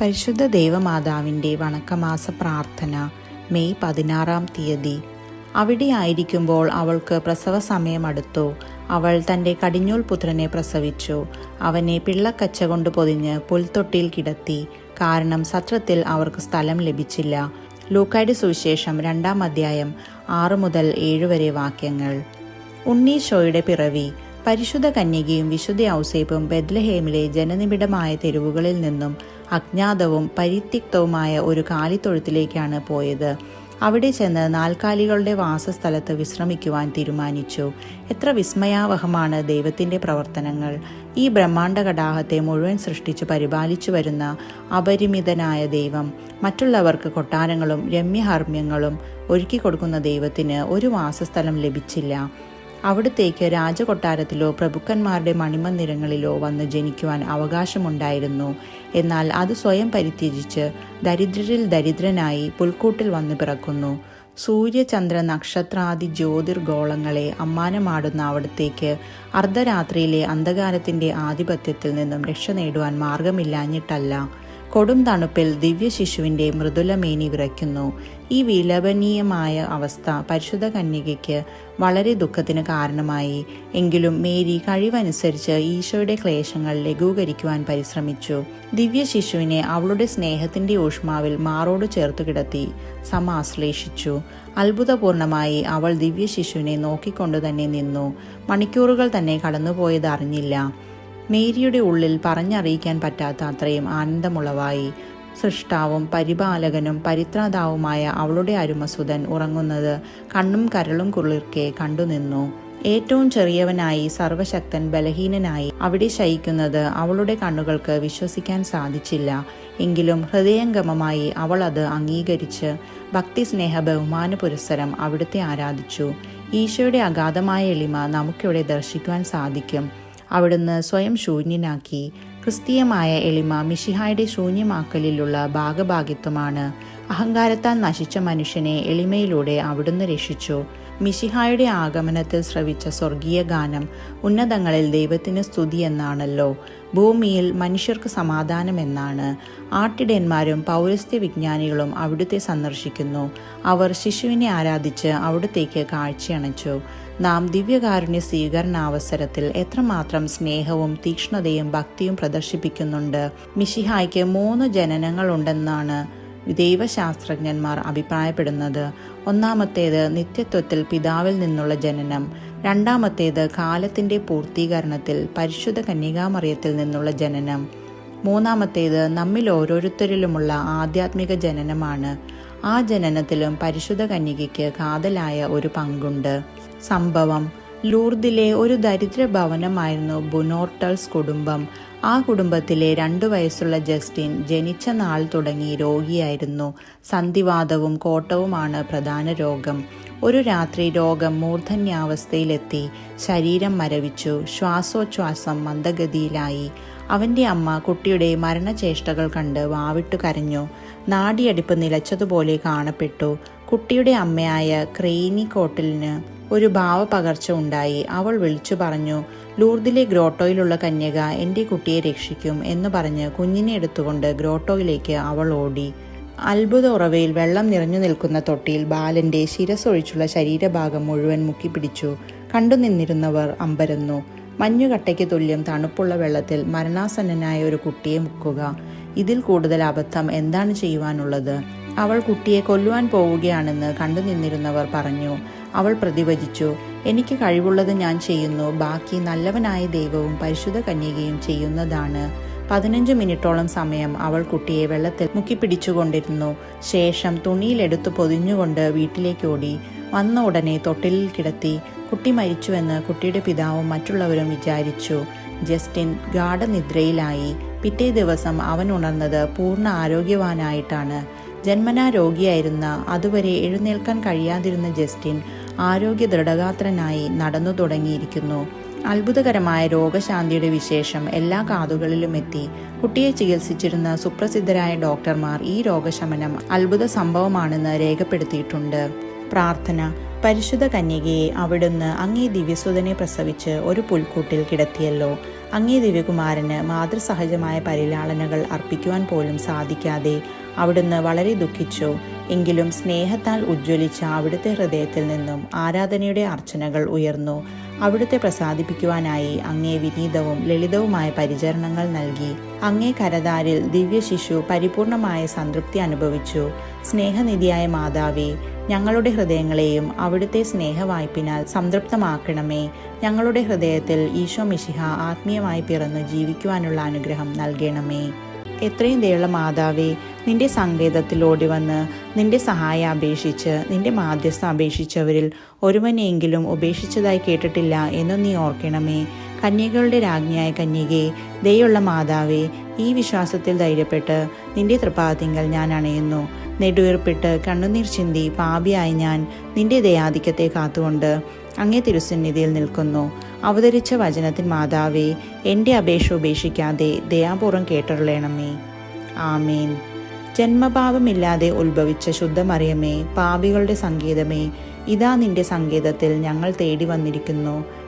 പരിശുദ്ധ ദേവമാതാവിന്റെ വണക്കമാസ പ്രാർത്ഥന മെയ് പതിനാറാം തീയതി. അവിടെ ആയിരിക്കുമ്പോൾ അവൾക്ക് പ്രസവ സമയമടുത്തു. അവൾ തന്റെ കടിഞ്ഞൂൽ പുത്രനെ പ്രസവിച്ചു. അവനെ പിള്ളക്കച്ച കൊണ്ട് പൊതിഞ്ഞ് പുൽത്തൊട്ടിയിൽ കിടത്തി. കാരണം സത്രത്തിൽ അവർക്ക് സ്ഥലം ലഭിച്ചില്ല. ലൂക്കായുടെ സുവിശേഷം രണ്ടാം അധ്യായം ആറ് മുതൽ ഏഴ് വരെ വാക്യങ്ങൾ. ഉണ്ണീശോയുടെ പിറവി. പരിശുദ്ധ കന്യകയും വിശുദ്ധ ഔസേപ്പും ബെദ്ലഹേമിലെ ജനനിബിഡമായ തെരുവുകളിൽ നിന്നും അജ്ഞാതവും പരിത്യക്തവുമായ ഒരു കാലിത്തൊഴുത്തിലേക്കാണ് പോയത്. അവിടെ ചെന്ന് നാൽക്കാലികളുടെ വാസസ്ഥലത്ത് വിശ്രമിക്കുവാൻ തീരുമാനിച്ചു. എത്ര വിസ്മയാവഹമാണ് ദൈവത്തിന്റെ പ്രവർത്തനങ്ങൾ. ഈ ബ്രഹ്മാണ്ട കടാഹത്തെ മുഴുവൻ സൃഷ്ടിച്ചു പരിപാലിച്ചു വരുന്ന അപരിമിതനായ ദൈവം. മറ്റുള്ളവർക്ക് കൊട്ടാരങ്ങളും രമ്യഹർമ്മ്യങ്ങളും ഒരുക്കി കൊടുക്കുന്ന ദൈവത്തിന് ഒരു വാസസ്ഥലം ലഭിച്ചില്ല. അവിടത്തേക്ക് രാജകൊട്ടാരത്തിലോ പ്രഭുക്കന്മാരുടെ മണിമന്ദിരങ്ങളിലോ വന്ന് ജനിക്കുവാൻ അവകാശമുണ്ടായിരുന്നു. എന്നാൽ അത് സ്വയം പരിത്യജിച്ച് ദരിദ്രരിൽ ദരിദ്രനായി പുൽക്കൂട്ടിൽ വന്ന് പിറക്കുന്നു. സൂര്യചന്ദ്ര നക്ഷത്രാദി ജ്യോതിർഗോളങ്ങളെ അമ്മാനമാടുന്ന അവിടത്തേക്ക് അർദ്ധരാത്രിയിലെ അന്ധകാരത്തിന്റെ ആധിപത്യത്തിൽ നിന്നും രക്ഷ നേടുവാൻ മാർഗമില്ലാഞ്ഞിട്ടല്ല. കൊടും തണുപ്പിൽ ദിവ്യശിശുവിന്റെ മൃദുലമേനി വിറയ്ക്കുന്നു. ഈ വിലപനീയമായ അവസ്ഥ പരിശുദ്ധ കന്യകയ്ക്ക് വളരെ ദുഃഖത്തിന് കാരണമായി. എങ്കിലും മേരി കഴിവനുസരിച്ച് ഈശോയുടെ ക്ലേശങ്ങൾ ലഘൂകരിക്കുവാൻ പരിശ്രമിച്ചു. ദിവ്യശിശുവിനെ അവളുടെ സ്നേഹത്തിന്റെ ഊഷ്മാവിൽ മാറോട് ചേർത്ത് കിടത്തി സമാശ്ലേഷിച്ചു. അത്ഭുതപൂർണമായി അവൾ ദിവ്യശിശുവിനെ നോക്കിക്കൊണ്ടു തന്നെ നിന്നു. മണിക്കൂറുകൾ തന്നെ കടന്നുപോയത് അറിഞ്ഞില്ല മേരിയുടെ ഉള്ളിൽ പറഞ്ഞറിയിക്കാൻ പറ്റാത്ത അത്രയും ആനന്ദമുളവായി. സൃഷ്ടാവും പരിപാലകനും പരിത്രാതാവുമായ അവളുടെ അരുമസുതൻ ഉറങ്ങുന്നത് കണ്ണും കരളും കുളിർക്കെ കണ്ടുനിന്നു. ഏറ്റവും ചെറിയവനായി സർവശക്തൻ ബലഹീനനായി അവിടെ ശയിക്കുന്നത് അവളുടെ കണ്ണുകൾക്ക് വിശ്വസിക്കാൻ സാധിച്ചില്ല. എങ്കിലും ഹൃദയംഗമമായി അവൾ അത് അംഗീകരിച്ച് ഭക്തി സ്നേഹ ബഹുമാന പുരസ്സരം അവിടുത്തെ ആരാധിച്ചു. ഈശോയുടെ അഗാധമായ എളിമ നമുക്കിവിടെ ദർശിക്കുവാൻ സാധിക്കും. അവിടുന്ന് സ്വയം ശൂന്യനാക്കി. ക്രിസ്തീയമായ എളിമ മിഷിഹായുടെ ശൂന്യമാക്കലിലുള്ള ഭാഗഭാഗിത്വമാണ്. അഹങ്കാരത്താൽ നശിച്ച മനുഷ്യനെ എളിമയിലൂടെ അവിടുന്ന് രക്ഷിച്ചു. മിഷിഹായുടെ ആഗമനത്തിൽ ശ്രവിച്ച സ്വർഗീയ ഗാനം ഉന്നതങ്ങളിൽ ദൈവത്തിന് സ്തുതി എന്നാണല്ലോ. ഭൂമിയിൽ മനുഷ്യർക്ക് സമാധാനം എന്നാണ് ആട്ടിടയന്മാരും പൗരസ്ത്യ വിജ്ഞാനികളും അവിടുത്തെ സന്ദർശിക്കുന്നു. അവർ ശിശുവിനെ ആരാധിച്ച് അവിടുത്തേക്ക് കാഴ്ചയണച്ചു. നാം ദിവ്യകാരുണ്യ സ്വീകരണ അവസരത്തിൽ എത്രമാത്രം സ്നേഹവും തീക്ഷ്ണതയും ഭക്തിയും പ്രദർശിപ്പിക്കുന്നുണ്ട്. മിഷിഹായ്ക്ക് മൂന്ന് ജനനങ്ങളുണ്ടെന്നാണ് ദൈവശാസ്ത്രജ്ഞന്മാർ അഭിപ്രായപ്പെടുന്നത്. ഒന്നാമത്തേത് നിത്യത്വത്തിൽ പിതാവിൽ നിന്നുള്ള ജനനം. രണ്ടാമത്തേത് കാലത്തിന്റെ പൂർത്തീകരണത്തിൽ പരിശുദ്ധ കന്യകാമറിയത്തിൽ നിന്നുള്ള ജനനം. മൂന്നാമത്തേത് നമ്മിൽ ഓരോരുത്തരിലുമുള്ള ആധ്യാത്മിക ജനനമാണ്. ആ ജനനത്തിലും പരിശുദ്ധ കന്യകയ്ക്ക് കാതലായ ഒരു പങ്കുണ്ട്. സംഭവം. ലൂർദിലെ ഒരു ദരിദ്ര ഭവനമായിരുന്നു ബുനോർട്ടൽസ് കുടുംബം. ആ കുടുംബത്തിലെ രണ്ടു വയസ്സുള്ള ജസ്റ്റിൻ ജനിച്ച നാൾ തുടങ്ങി രോഗിയായിരുന്നു. സന്ധിവാദവും കോട്ടവുമാണ് പ്രധാന രോഗം. ഒരു രാത്രി രോഗം മൂർധന്യാവസ്ഥയിലെത്തി. ശരീരം മരവിച്ചു. ശ്വാസോച്ഛ്വാസം മന്ദഗതിയിലായി. അവന്റെ അമ്മ കുട്ടിയുടെ മരണചേഷ്ടകൾ കണ്ട് വാവിട്ടു കരഞ്ഞു. നാടിയടിപ്പ് നിലച്ചതുപോലെ കാണപ്പെട്ടു. കുട്ടിയുടെ അമ്മയായ ക്രെയിനി കോട്ടിലിന് ഒരു ഭാവപകർച്ച ഉണ്ടായി. അവൾ വിളിച്ചു പറഞ്ഞു ലൂർദിലെ ഗ്രോട്ടോയിലുള്ള കന്യക എന്റെ കുട്ടിയെ രക്ഷിക്കും എന്ന് പറഞ്ഞ് കുഞ്ഞിനെ എടുത്തുകൊണ്ട് ഗ്രോട്ടോയിലേക്ക് അവൾ ഓടി. അത്ഭുത ഉറവയിൽ വെള്ളം നിറഞ്ഞു നിൽക്കുന്ന തൊട്ടിയിൽ ബാലന്റെ ശിരസൊഴിച്ചുള്ള ശരീരഭാഗം മുഴുവൻ മുക്കിപ്പിടിച്ചു. കണ്ടു നിന്നിരുന്നവർ അമ്പരന്നു. മഞ്ഞുകട്ടയ്ക്ക് തുല്യം തണുപ്പുള്ള വെള്ളത്തിൽ മരണാസന്നനായ ഒരു കുട്ടിയെ മുക്കുക. ഇതിൽ കൂടുതൽ അബദ്ധം എന്താണ് ചെയ്യുവാനുള്ളത്? അവൾ കുട്ടിയെ കൊല്ലുവാൻ പോവുകയാണെന്ന് കണ്ടു നിന്നിരുന്നവർ പറഞ്ഞു. അവൾ പ്രതിവചിച്ചു എനിക്ക് കഴിവുള്ളത് ഞാൻ ചെയ്യുന്നു ബാക്കി നല്ലവനായ ദൈവവും പരിശുദ്ധ കന്യകയും ചെയ്യുന്നതാണ്. പതിനഞ്ച് മിനിറ്റോളം സമയം അവൾ കുട്ടിയെ വെള്ളത്തിൽ മുക്കിപ്പിടിച്ചുകൊണ്ടിരുന്നു. ശേഷം തുണിയിലെടുത്തു പൊതിഞ്ഞുകൊണ്ട് വീട്ടിലേക്ക് ഓടി. വന്ന ഉടനെ തൊട്ടിലിൽ കിടത്തി കുട്ടി മരിച്ചുവെന്ന് കുട്ടിയുടെ പിതാവും മറ്റുള്ളവരും വിചാരിച്ചു. ജസ്റ്റിൻ ഗാഠനിദ്രയിലായി. പിറ്റേ ദിവസം അവൻ ഉണർന്നത് പൂർണ ആരോഗ്യവാനായിട്ടാണ്. ജന്മനാ രോഗിയായിരുന്ന അതുവരെ എഴുന്നേൽക്കാൻ കഴിയാതിരുന്ന ജസ്റ്റിൻ ആരോഗ്യ ദൃഢഗാത്രനായി നടന്നു തുടങ്ങിയിരിക്കുന്നു. അത്ഭുതകരമായ രോഗശാന്തിയുടെ വിശേഷം എല്ലാ കാതുകളിലും എത്തി. കുട്ടിയെ ചികിത്സിച്ചിരുന്ന സുപ്രസിദ്ധരായ ഡോക്ടർമാർ ഈ രോഗശമനം അത്ഭുത സംഭവമാണെന്ന് രേഖപ്പെടുത്തിയിട്ടുണ്ട്. പ്രാർത്ഥന. പരിശുദ്ധ കന്യകയെ അവിടുന്ന് അങ്ങേ ദിവ്യസുതനെ പ്രസവിച്ച് ഒരു പുൽക്കൂട്ടിൽ കിടത്തിയല്ലോ. അങ്ങേ ദിവ്യകുമാരന് മാതൃസഹജമായ പരിലാളനകൾ അർപ്പിക്കുവാൻ പോലും സാധിക്കാതെ അവിടുന്ന് വളരെ ദുഃഖിച്ചു. എങ്കിലും സ്നേഹത്താൽ ഉജ്ജ്വലിച്ച അവിടുത്തെ ഹൃദയത്തിൽ നിന്നും ആരാധനയുടെ അർച്ചനകൾ ഉയർന്നു. അവിടുത്തെ പ്രസാദിപ്പിക്കുവാനായി അങ്ങേ വിനീതവും ലളിതവുമായ പരിചരണങ്ങൾ നൽകി. അങ്ങേ കരതാരിൽ ദിവ്യ ശിശു പരിപൂർണമായ സംതൃപ്തി അനുഭവിച്ചു. സ്നേഹനിധിയായ മാതാവേ ഞങ്ങളുടെ ഹൃദയങ്ങളെയും അവിടുത്തെ സ്നേഹവായ്പിനാൽ സംതൃപ്തമാക്കണമേ. ഞങ്ങളുടെ ഹൃദയത്തിൽ ഈശോ മിശിഹ ആത്മീയമായി പിറന്നു ജീവിക്കുവാനുള്ള അനുഗ്രഹം നൽകണമേ. എത്രയും ദയുള്ള മാതാവേ നിന്റെ സങ്കേതത്തിൽ ഓടി വന്ന് നിന്റെ സഹായം അപേക്ഷിച്ച് നിന്റെ മാധ്യസ്ഥ അപേക്ഷിച്ചവരിൽ ഒരുവനെയെങ്കിലും ഉപേക്ഷിച്ചതായി കേട്ടിട്ടില്ല എന്ന് നീ ഓർക്കണമേ. കന്യകളുടെ രാജ്ഞിയായ കന്യകെ ദയുള്ള മാതാവേ ഈ വിശ്വാസത്തിൽ ധൈര്യപ്പെട്ട് നിന്റെ തൃപ്പാദത്തിങ്കൽ ഞാൻ അണയുന്നു. നെടുവീർപ്പിട്ട് കണ്ണുനീർ ചിന്തി പാപിയായി ഞാൻ നിന്റെ ദയാധിക്യത്തെ കാത്തുകൊണ്ട് അങ്ങേ തിരുസന്നിധിയിൽ നിൽക്കുന്നു. അവതരിച്ച വചനത്തിൻ മാതാവേ എന്റെ അപേക്ഷ ഉപേക്ഷിക്കാതെ ദയാപൂർവം കേട്ടറിയണമേ ആമേൻ. ജന്മപാപമില്ലാതെ ഉത്ഭവിച്ച ശുദ്ധമറിയമേ പാപികളുടെ സംഗീതമേ ഇതാ നിന്റെ സങ്കേതത്തിൽ ഞങ്ങൾ തേടി വന്നിരിക്കുന്നു.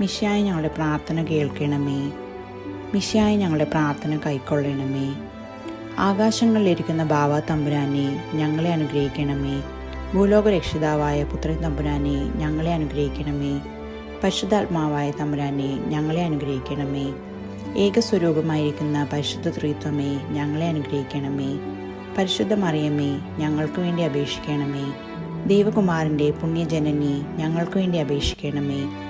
മിഷായി ഞങ്ങളുടെ പ്രാർത്ഥന കേൾക്കണമേ. മിഷ്യായി ഞങ്ങളുടെ പ്രാർത്ഥന കൈക്കൊള്ളണമേ. ആകാശങ്ങളിലിരിക്കുന്ന ബാവ തമ്പുരാനെ ഞങ്ങളെ അനുഗ്രഹിക്കണമേ. ഭൂലോക രക്ഷിതാവായ പുത്രൻ തമ്പുരാനെ ഞങ്ങളെ അനുഗ്രഹിക്കണമേ. പരിശുദ്ധാത്മാവായ തമ്പുരാനെ ഞങ്ങളെ അനുഗ്രഹിക്കണമേ. ഏകസ്വരൂപമായിരിക്കുന്ന പരിശുദ്ധ ത്രിത്വമേ ഞങ്ങളെ അനുഗ്രഹിക്കണമേ. പരിശുദ്ധ മറിയമേ ഞങ്ങൾക്ക് വേണ്ടി അപേക്ഷിക്കണമേ. ദൈവകുമാരന്റെ പുണ്യജനനി ഞങ്ങൾക്ക് വേണ്ടി അപേക്ഷിക്കണമേ.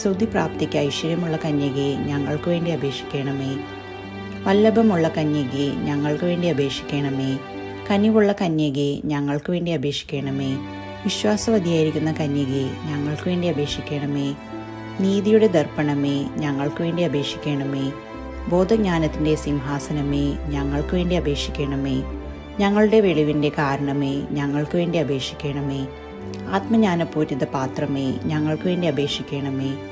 സ്തുതി പ്രാപ്തിക്ക് ഐശ്വര്യമുള്ള കന്യകയെ ഞങ്ങൾക്ക് വേണ്ടി അപേക്ഷിക്കണമേ. വല്ലഭമുള്ള കന്യകയെ ഞങ്ങൾക്ക് വേണ്ടി അപേക്ഷിക്കണമേ. കനിവുള്ള കന്യകയെ ഞങ്ങൾക്ക് വേണ്ടി അപേക്ഷിക്കണമേ. വിശ്വാസവതിയായിരിക്കുന്ന കന്യകയെ ഞങ്ങൾക്ക് വേണ്ടി അപേക്ഷിക്കണമേ. നീതിയുടെ ദർപ്പണമേ ഞങ്ങൾക്ക് വേണ്ടി അപേക്ഷിക്കണമേ. ബോധജ്ഞാനത്തിന്റെ സിംഹാസനമേ ഞങ്ങൾക്ക് വേണ്ടി അപേക്ഷിക്കണമേ. ഞങ്ങളുടെ വെളിവിന്റെ കാരണമേ ഞങ്ങൾക്ക് വേണ്ടി അപേക്ഷിക്കണമേ. ആത്മജ്ഞാനപൂരിത പാത്രമേ ഞങ്ങൾക്ക് വേണ്ടി അപേക്ഷിക്കണമേ.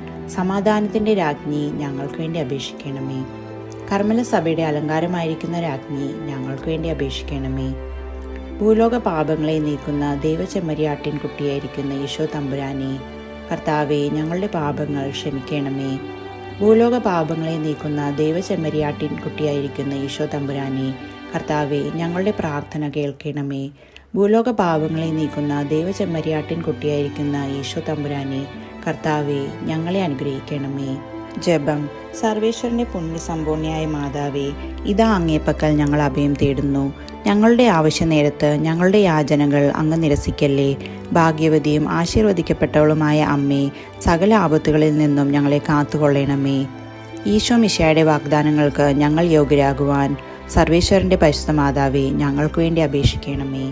സമാധാനത്തിന്റെ രാജ്ഞി ഞങ്ങൾക്ക് വേണ്ടി അപേക്ഷിക്കണമേ. കർമ്മല സഭയുടെ അലങ്കാരമായിരിക്കുന്ന രാജ്ഞി ഞങ്ങൾക്ക് വേണ്ടി അപേക്ഷിക്കണമേ. ഭൂലോക പാപങ്ങളെ നീക്കുന്ന ദൈവചെമ്മരിയാട്ടിൻ കുട്ടിയായിരിക്കുന്ന ഈശോ തമ്പുരാനെ കർത്താവെ ഞങ്ങളുടെ പാപങ്ങൾ ക്ഷമിക്കണമേ. ഭൂലോക പാപങ്ങളെ നീക്കുന്ന ദൈവചെമ്മരിയാട്ടിൻ കുട്ടിയായിരിക്കുന്ന ഈശോ തമ്പുരാനെ കർത്താവെ ഞങ്ങളുടെ പ്രാർത്ഥന കേൾക്കണമേ. ഭൂലോക പാപങ്ങളെ നീക്കുന്ന ദൈവചെമ്മരിയാട്ടിൻ കുട്ടിയായിരിക്കുന്ന ഈശോ തമ്പുരാനെ കർത്താവെ ഞങ്ങളെ അനുഗ്രഹിക്കണമേ. ജപം. സർവേശ്വരന്റെ പുണ്യസമ്പൂർണയായ മാതാവേ ഇതാ അങ്ങേപ്പക്കൽ ഞങ്ങൾ അഭയം തേടുന്നു. ഞങ്ങളുടെ ആവശ്യ നേരത്ത് ഞങ്ങളുടെ യാചനകൾ അങ്ങ് നിരസിക്കല്ലേ. ഭാഗ്യവതിയും ആശീർവദിക്കപ്പെട്ടവളുമായ അമ്മേ സകല ആപത്തുകളിൽ നിന്നും ഞങ്ങളെ കാത്തുകൊള്ളണമേ. ഈശോ മിശയുടെ വാഗ്ദാനങ്ങൾക്ക് ഞങ്ങൾ യോഗ്യരാകുവാൻ സർവേശ്വരന്റെ പരിശുദ്ധ മാതാവേ ഞങ്ങൾക്ക് വേണ്ടി അപേക്ഷിക്കണമേ.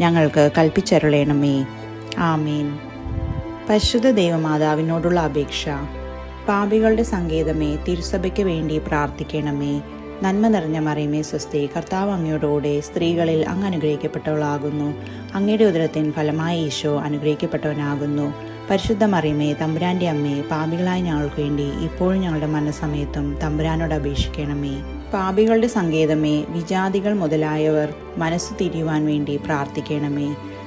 ഞങ്ങൾക്ക് കൽപ്പിച്ചരുളേണമേ. ആമീൻ. പരിശുദ്ധ ദേവമാതാവിനോടുള്ള അപേക്ഷ. പാപികളുടെ സങ്കേതമേ തിരുസഭയ്ക്ക് വേണ്ടി പ്രാർത്ഥിക്കണമേ. നന്മ നിറഞ്ഞ മറിയമേ സ്വസ്തി കർത്താവ് അങ്ങയോടുകൂടെ സ്ത്രീകളിൽ അങ്ങ് അനുഗ്രഹിക്കപ്പെട്ടവളാകുന്നു. അങ്ങയുടെ ഉദരത്തിൻ ഫലമായി ഈശോ അനുഗ്രഹിക്കപ്പെട്ടവനാകുന്നു. പരിശുദ്ധ മറിയമേ തമ്പുരാന്റെ അമ്മേ പാപികളായ ഞങ്ങൾക്ക് വേണ്ടി ഇപ്പോഴും ഞങ്ങളുടെ മനസ്സമയത്തും തമ്പുരാനോട് അപേക്ഷിക്കണമേ. പാപികളുടെ സങ്കേതമേ വിജാതികൾ മുതലായവർ മനസ്സ് തിരിയുവാൻ വേണ്ടി പ്രാർത്ഥിക്കണമേ.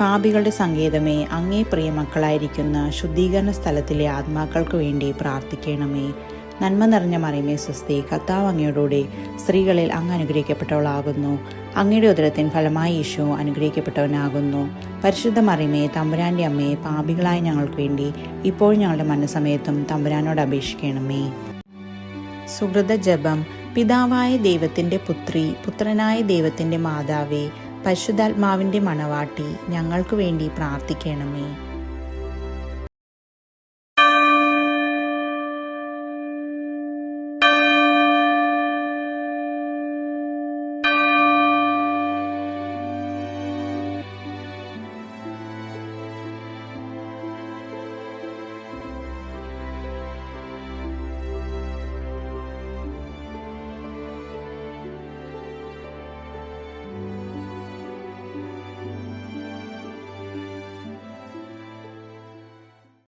പാപികളുടെ സങ്കേതമേ അങ്ങേ പ്രിയമക്കളായിരിക്കുന്ന ശുദ്ധീകരണ സ്ഥലത്തിലെ ആത്മാക്കൾക്ക് വേണ്ടി പ്രാർത്ഥിക്കണമേ. നന്മ നിറഞ്ഞ മറിയമേ സ്വസ്തി കർത്താവ് അങ്ങയോടുകൂടി സ്ത്രീകളിൽ അങ്ങ് അനുഗ്രഹിക്കപ്പെട്ടവളാകുന്നു. അങ്ങയുടെ ഉദരത്തിൻ ഫലമായി യേശു അനുഗ്രഹിക്കപ്പെട്ടവനാകുന്നു. പരിശുദ്ധ മറിയമേ തമ്പുരാന്റെ അമ്മയെ പാപികളായ ഞങ്ങൾക്ക് വേണ്ടി ഇപ്പോൾ ഞങ്ങളുടെ മനസ്സമയത്തും തമ്പുരാനോട് അപേക്ഷിക്കണമേ. സുഹൃത ജപം പിതാവായ ദൈവത്തിന്റെ പുത്രി പുത്രനായ ദൈവത്തിന്റെ മാതാവേ പരിശുദ്ധാത്മാവിന്റെ മണവാട്ടി ഞങ്ങൾക്ക് വേണ്ടി പ്രാർത്ഥിക്കണമേ.